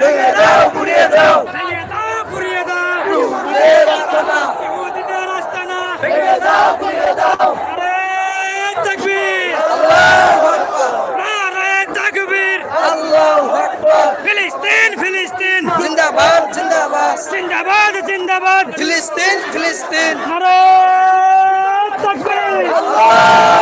ভেঙে দাও পুড়িয়ে দাও। ভেঙে দাও পুড়িয়ে দাও। ইহুদিদের আস্তানা ইহুদিদের আস্তানা ভেঙে দাও পুড়িয়ে দাও। নারায়ে তাকবীর। আল্লাহু আকবার। নারায়ে তাকবীর। আল্লাহু আকবার। ফিলিস্তিন ফিলিস্তিন। জিন্দাবাদ জিন্দাবাদ। জিন্দাবাদ জিন্দাবাদ। ফিলিস্তিন ফিলিস্তিন। নারায়ে তাকবীর। আল্লাহ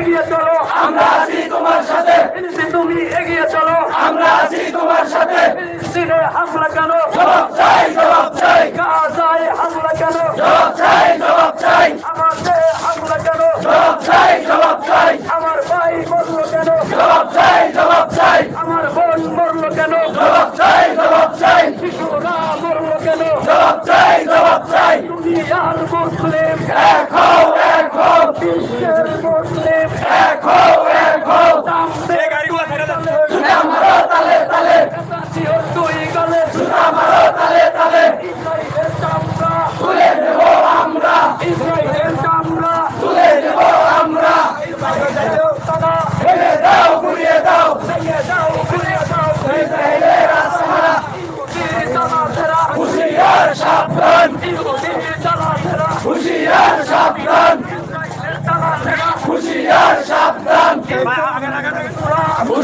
এগিয়ে চলো। আমরা আছি তোমার সাথে। তুমি এগিয়ে চলো। আমরা আছি তোমার সাথে। ফিলিস্তিনে হামলা কেন? জবাব চাই জবাব চাই। গাজায় হামলা কেন? জবাব চাই জবাব চাই। আমার হামলা কেন? জবাব চাই জবাব চাই। আমার ভাই মরলো কেন? জবাব চাই জবাব চাই। আমার বোন মরলো কেন? জবাব চাই জবাব চাই। শিশুরা মরলো কেন? জবাব চাই জবাব চাই। দুনিয়ার মুসলিম এক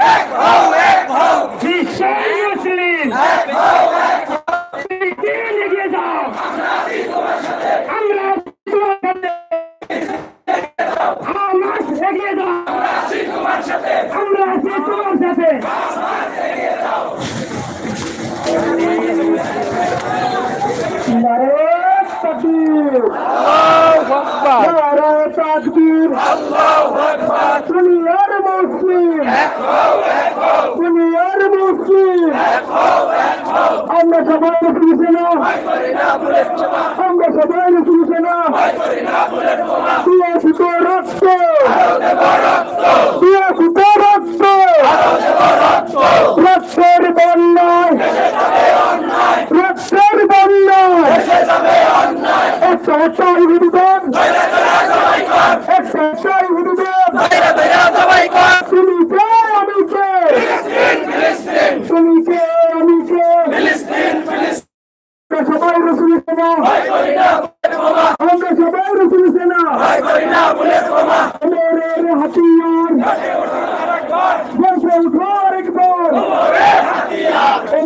এক মুসলিম দুনিয়ার মুসলিম। আমরা সবাই তুলছে না। আমরা সবাই তুলছে না। সুতো রক্ত। সুতো রক্ত। রক্তের বন্যায়। রক্তের বন্যায়। একটা হত্যা হিন্দুদের একটা হত্যা হিন্দুদের সবাই রসুল সেনা আমরা সবাই রসুল সেনা। মেরে হাতিয়ার। বসে উঠো আরেকবার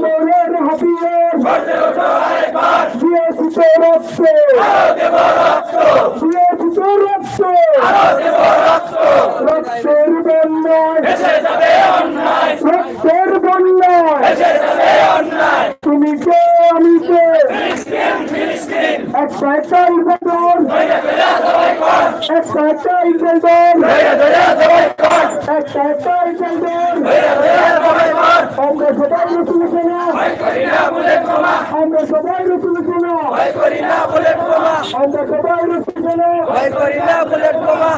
মেরে হাতিয়ার। দিয়ে সুতো রক্ত দিয়ে দেব রক্ত আরও দেব রক্ত রক্তের বন্যায় ভেসে যাবে অন্যায় রক্তের বন্যায় ভেসে যাবে অন্যায় তুমি কে আমি কে এক সাইকেল বদল এক সাইকেল বদল এক সাইকেল বদল আমরা সবাই রুটি আমরা সবাই রুটি ভয় করি না বুলেট বোমা।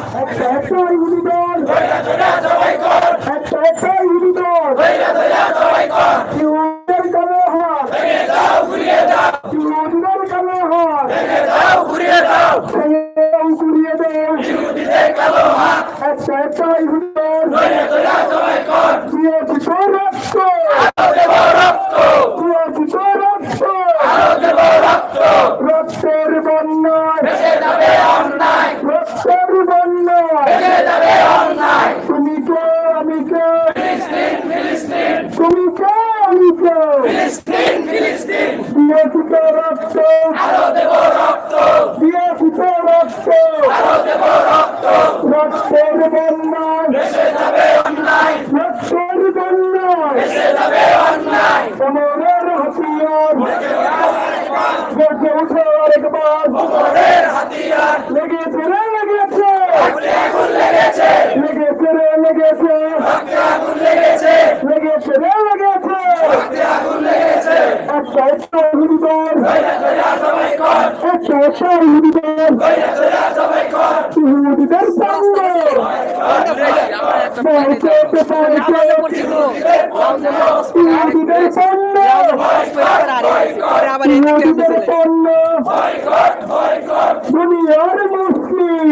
দুনিয়ার মুসলিম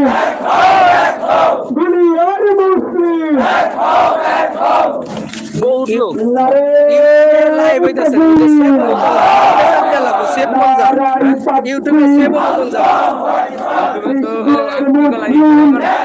দুনিয়ার মুসলিম বহুত লোক লাইভ হইতাছে ইউটিউবে সেভ হইতাছে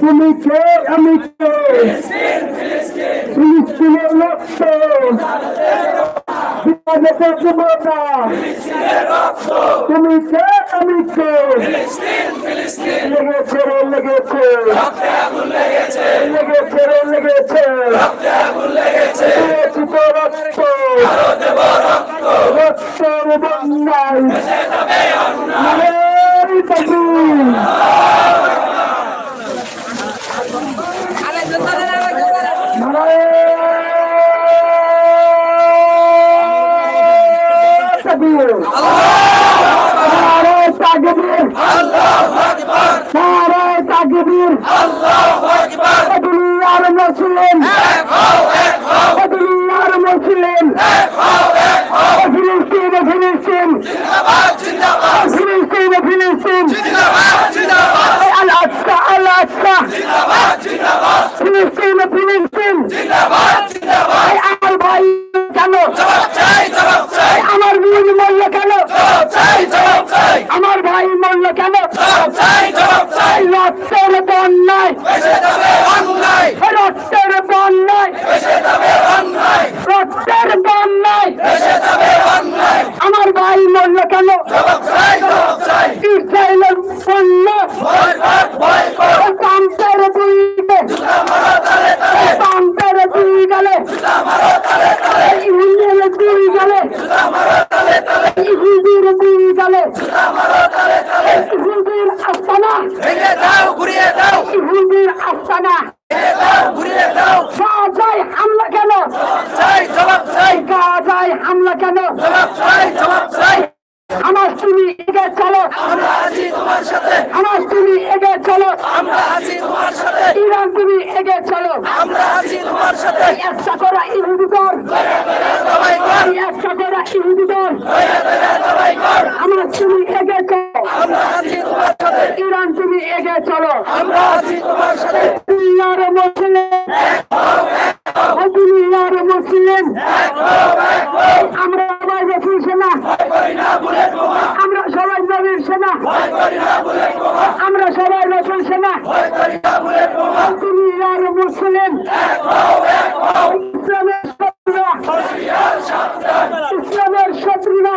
তুমি কে আমি কে ফিলিস্তিনের লক্ষণ বিপদে যুবতা তুমি কে আমি কে লেগেছে রে লেগেছে লেগেছে রে লেগেছে রক্ত রক্ত রক্ত রক্ত চাই জবাব চাই। আমার তুমি এগে চলো। আমরা আছি তোমার সাথে। আমার তুমি এগে চলো। আমরা আছি তোমার সাথে। ইরান তুমি এগে চলো। আমরা আছি তোমার সাথে। একটা করা ইহুদি দল। সবাই কর। ইহুদি দল। সবাই কর। আমার তুমি এগে চলো। আমরা আছি তোমার সাথে। ইরান তুমি এগে চলো। আমরা আছি তোমার সাথে। দুনিয়ার মুসলিম। ও দুনিয়ার মুসলিম। আমরা সবাই রসুল সেনা। আমরা সবাই নবীর সেনা। আমরা সবাই সেনা বোমা মুসলিম। ইসলামের শত্রুরা। ইসলামের শত্রুরা।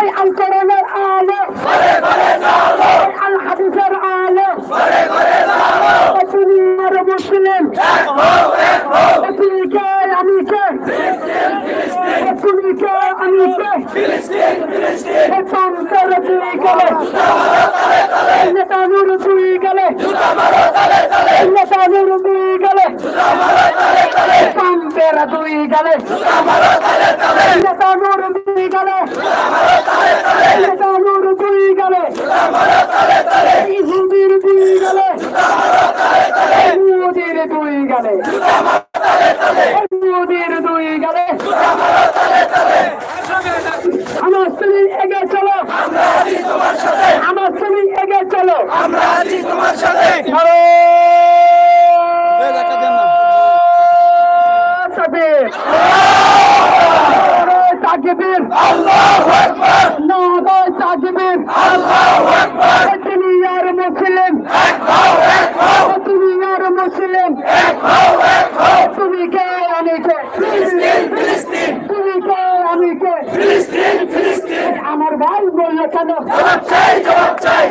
এই আল কোরআনের আলো ঘরে ঘরে দাঁড়াল এই আল হাদিসের আলো ঘরে ঘরে দাঁড়াল ও দুনিয়ার মুসলিম ও তুমি কে আমি কে ও তুমি কে আমি কে ফিলিস্তিন ফিলিস্তিন ও প্রান্তের দুই গেলে নেতানুর দুই গেলে মারো তালে তালে নেতানুর দুই গেলে তালে প্রান্তের দুই গেলে তালে নেতানুর দুই গেলে নেতানুর দুই গেলে মারো তালে তালে ইহুদির দুই গেলে ইহুদির দুই গেলে ইহুদির দুই গেলে আমার স্ত্রী এগে চলো আমরা আছি তোমার সাথে আমার স্ত্রী এগে চলো আমরা আছি তোমার সাথে তাকবীর আল্লাহু আকবার নয় তাকবীর আল্লাহু আকবার দুনিয়ার মুসলিম এক হও এক হও দুনিয়ার মুসলিম এক হও এক হও তুমি কে আমি কে ফিলিস্তিন ফিলিস্তিন তুমি কে আমি কে ফিলিস্তিন ফিলিস্তিন। আমার ভাই বলল কেন? জবাব চাই জবাব চাই।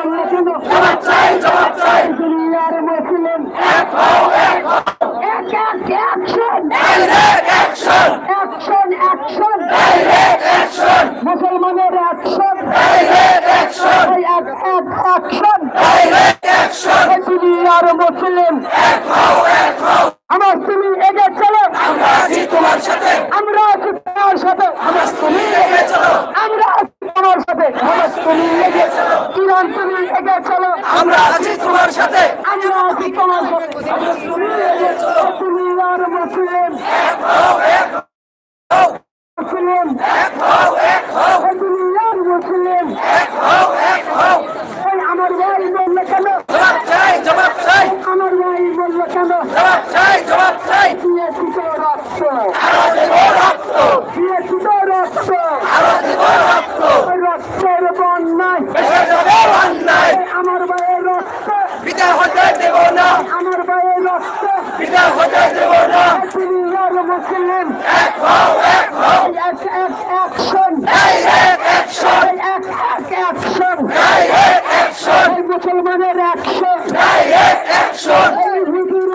কেন জবাব চাই জবাব চাই দুনিয়ার মুসলিম এক হও এক হও এক এক action direct action action action direct action মুসলমানের অ্যাকশন ডাইরেক্ট অ্যাকশন এক এক অ্যাকশন ডাইরেক্ট অ্যাকশন দুনিয়ার মুসলিম এক হও আমার তুমি এগে চলো আমরা আছি তোমার সাথে আমরা আছি তোমার সাথে আমরা তুমি এগিয়ে চলো আমরা আছি তোমার সাথে তুমি এগে চলো ইরান তুমি এগে চলো আমরা আছি তোমার সাথে আমরা আছি তোমার সাথে দুনিয়ার মুসলিম হও এক হও মুসলিম এক হও এক হও এই দুনিয়ার মুসলিম এক হও এক হও এই আমার ভাই বলল কেন জবাব চাই জবাব চাই আমার ভাই বলল কেন জবাব চাই জবাব চাই রক্ত আরও দেব রক্ত দিয়েছি তো রক্ত আরও দেব রক্ত রক্তের বন্যায় এসে যাবে অন্যায় আমার ভাইয়ের রক্ত পিতা হতে দেব না। আমার রক্ত পিতা এক হও এক হও এই এক এক অ্যাকশন ডাইরেক্ট অ্যাকশন এক এক অ্যাকশন অ্যাকশন এই মুসলমানের অ্যাকশন অ্যাকশন এই হুজুর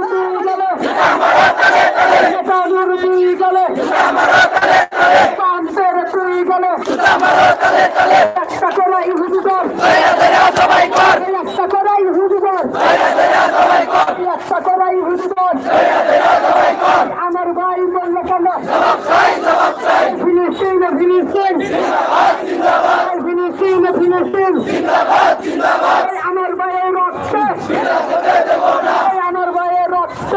মারো তালে তালে একটা করে ইহুদি দল দয়া দয়া সবাই কর এই একটা করে ইহুদি সবাই কর এই একটা করে ইহুদি দল দয়া দয়া সবাই কর আমার ভাই বলল কেন ফিনিশিং ফিনিশিং ফিনিশিং চাই ফিলিস্তিন ফিলিস্তিন ফিলিস্তিন ফিলিস্তিন এই আমার ভাইয়ের রক্ত এই আমার ভাইয়ের রক্ত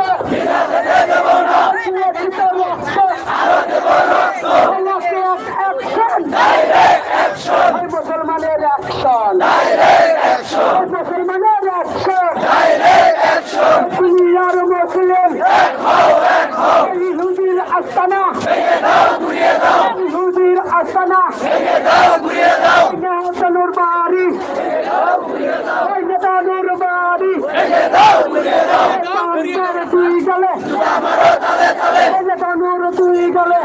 সুরক্ষিত রক্ত এই রক্তে এক অ্যাকশন অ্যাকশন এই মুসলমানের অ্যাকশন ডাইরেক্ট অ্যাকশন এই মুসলমানের অ্যাকশন ডাইরেক্ট অ্যাকশন দুনিয়ার মুসলিম এক হও এক হও ইহুদির আস্তানা ভেঙে দাও ঘুরিয়ে দাও ইহুদির আস্তানা ভেঙে দাও ঘুরিয়ে দাও নেহাতনুর নেতানুর বাড়ি ওই নেতানুর বাড়ি তারপরে তুই গেলে। নেতানুর তুই গেলে।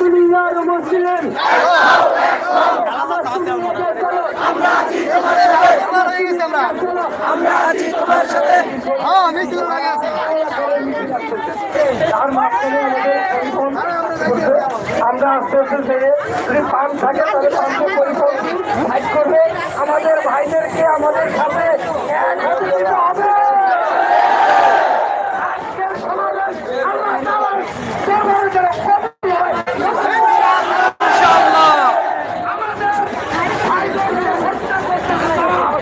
দুনিয়ার মুসলিম। আমরা স্টেশন থেকে যদি থাকে আমাদের ভাইদেরকে আমাদের সাথে। হবে আজকের সমাবেশ আল্লাহ তাআলার দরবারে যেন কবুল হয়। আমাদের ভাইদেরকে হত্যা করতে হবে।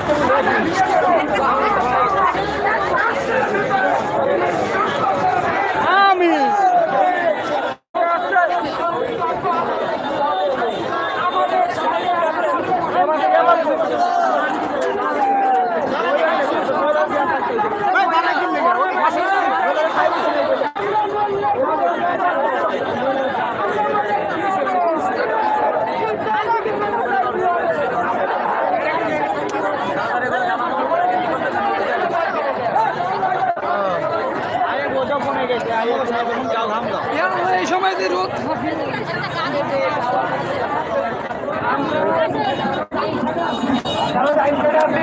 এই সময় যে রোদ। আপনি